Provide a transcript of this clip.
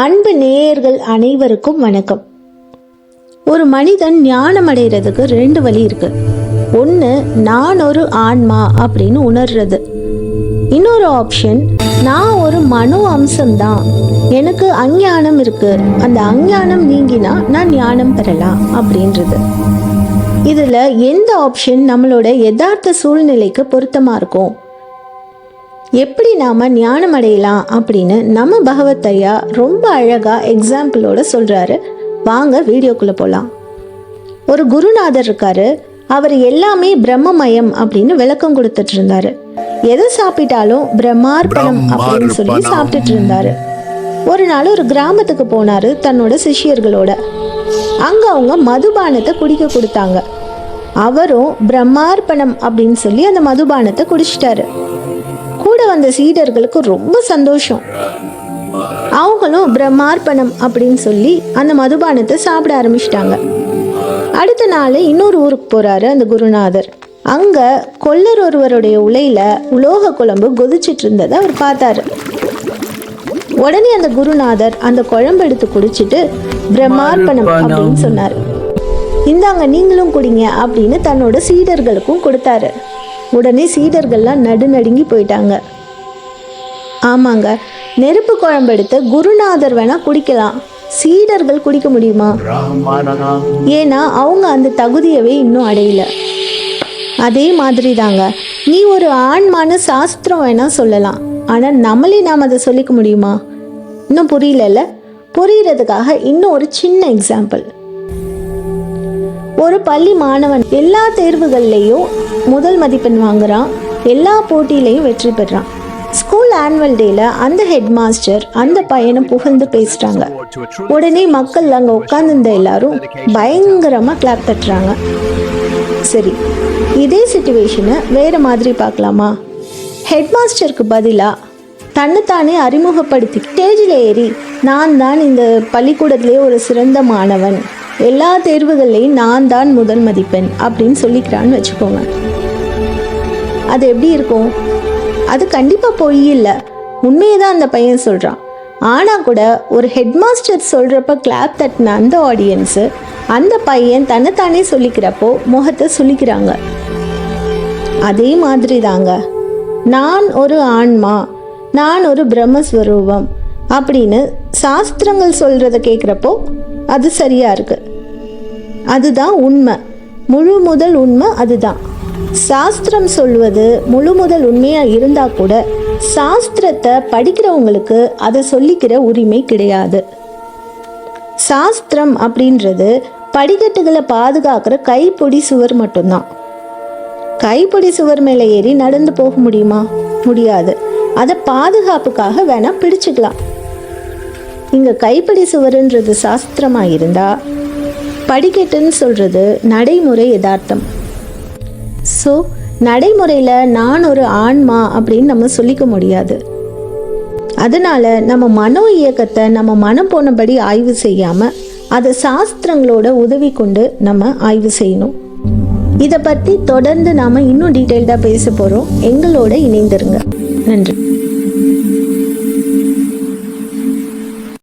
அன்பு நேயர்கள் அனைவருக்கும் வணக்கம். ஒரு மனிதன் ஞானம் அடைகிறதுக்கு ரெண்டு வழி இருக்கு. ஒன்று நான் ஒரு ஆன்மா அப்படின்னு உணர்றது. இன்னொரு ஆப்ஷன் நான் ஒரு மனோ அம்சம்தான் எனக்கு அஞ்ஞானம் இருக்கு. அந்த அஞ்ஞானம் நீங்கினா நான் ஞானம் பெறலாம் அப்படின்றது. இதில் எந்த ஆப்ஷன் நம்மளோட யதார்த்த சூழ்நிலைக்கு பொருத்தமாக இருக்கும்? எப்படி நாம ஞானம் அடையலாம் அப்படின்னு நம்ம பகவத் ஐயா ரொம்ப அழகா எக்ஸாம்பிளோட சொல்றாரு. வாங்க வீடியோக்குள்ள போலாம். ஒரு குருநாதர் இருக்காரு. அவர் எல்லாமே பிரம்மமயம் அப்படின்னு விளக்கம் கொடுத்துட்டு இருந்தாரு. எதை சாப்பிட்டாலும் பிரம்மார்ப்பணம் அப்படின்னு சொல்லி சாப்பிட்டுட்டு இருந்தாரு. ஒரு நாள் ஒரு கிராமத்துக்கு போனாரு தன்னோட சிஷ்யர்களோட. அங்க அவங்க மதுபானத்தை குடிக்க கொடுத்தாங்க. அவரும் பிரம்மார்ப்பணம் அப்படின்னு சொல்லி அந்த மதுபானத்தை குடிச்சிட்டாரு. கூட வந்த சீடர்களுக்கு ரொம்ப சந்தோஷம். அவங்களும் பிரம்மார்ப்பணம் அப்படின்னு சொல்லி அந்த மதுபானத்தை சாப்பிட ஆரம்பிச்சிட்டாங்க. அடுத்த நாள் இன்னொரு ஊருக்கு போறாரு அந்த குருநாதர். அங்க கொல்லர் ஒருவருடைய உலையில உலோக குழம்பு கொதிச்சிட்டு இருந்ததை அவர் பார்த்தாரு. உடனே அந்த குருநாதர் அந்த குழம்பு எடுத்து குடிச்சிட்டு பிரம்மார்ப்பணம் அப்படின்னு சொன்னார். இந்தாங்க நீங்களும் குடிங்க அப்படின்னு தன்னோட சீடர்களுக்கும் கொடுத்தாரு. உடனே சீடர்கள்லாம் நடுநடுங்கி போயிட்டாங்க. ஆமாங்க நெருப்பு குழம்பு எடுத்து குருநாதர் வேணா குடிக்கலாம். சீடர்கள் குடிக்க முடியுமா? ஏன்னா அவங்க அந்த தகுதியவே இன்னும் அடையல. அதே மாதிரி தாங்க நீ ஒரு ஆண்மான சாஸ்திரம் வேணா சொல்லலாம். ஆனால் நம்மளே நாம் அதை சொல்லிக்க முடியுமா? இன்னும் புரியலல்ல? புரியறதுக்காக இன்னும் ஒரு சின்ன எக்ஸாம்பிள் ஒரு பள்ளி மாணவன் எல்லா தேர்வுகள்லையும் முதல் மதிப்பெண் வாங்குறான் எல்லா போட்டியிலையும் வெற்றி பெறான். ஸ்கூல் ஆனுவல் டேல அந்த ஹெட் மாஸ்டர் அந்த பையனை புகழ்ந்து பேசுறாங்க. உடனே மக்கள் அங்க உட்கார்ந்துருந்த எல்லாரும் பயங்கரமா கிளாப் தட்டுறாங்க சரி இதே சுச்சுவேஷனை வேற மாதிரி பார்க்கலாமா? ஹெட் மாஸ்டருக்கு தன்னைத்தானே அறிமுகப்படுத்தி ஸ்டேஜில் ஏறி நான் தான் இந்த பள்ளிக்கூடத்திலே ஒரு சிறந்த மாணவன். எல்லா தேர்வுகள்லையும் நான் தான் முதல் மதிப்பெண் அப்படின்னு சொல்லிக்கிறான்னு வச்சுக்கோங்க. அது எப்படி இருக்கும்? அது கண்டிப்பாக பொய் இல்லை. உண்மையை தான் அந்த பையன் சொல்கிறான் ஆனால் கூட ஒரு ஹெட்மாஸ்டர் சொல்கிறப்ப கிளாப் தட்டின அந்த ஆடியன்ஸு அந்த பையன் தன்னைத்தானே சொல்லிக்கிறப்போ முகத்தை சொல்லிக்கிறாங்க அதே மாதிரி தாங்க நான் ஒரு ஆன்மா நான் ஒரு பிரம்மஸ்வரூபம் அப்படின்னு சாஸ்திரங்கள் சொல்கிறத கேட்குறப்போ அது சரியாக இருக்குது அதுதான் உண்மை. முழு முதல் உண்மை அதுதான். சாஸ்திரம் சொல்வது முழு முதல் உண்மையாக இருந்தால் கூட சாஸ்திரத்தை படிக்கிறவங்களுக்கு அதை சொல்லிக்கிற உரிமை கிடையாது. சாஸ்திரம் அப்படின்றது படிக்கட்டுகளை பாதுகாக்கிற கைப்பொடி சுவர் மட்டும்தான். கைப்பொடி சுவர் மேலே ஏறி நடந்து போக முடியுமா? முடியாது. அதை பாதுகாப்புக்காக வேணால் பிடிச்சிக்கலாம். இங்கே கைப்படி சுவருன்றது சாஸ்திரமாக இருந்தால் படிக்கட்டுன்னு சொல்கிறது நடைமுறை யதார்த்தம். ஸோ நடைமுறையில் நான் ஒரு ஆன்மா அப்படின்னு நம்ம சொல்லிக்க முடியாது. அதனால நம்ம மனோ இயக்கத்தை நம்ம மனம் போனபடி ஆய்வு செய்யாமல் அதை சாஸ்திரங்களோட உதவி கொண்டு நம்ம ஆய்வு செய்யணும். இதை பற்றி தொடர்ந்து நாம் இன்னும் டீட்டெயில்டாக பேச போகிறோம் எங்களோட இணைந்திருங்க. நன்றி.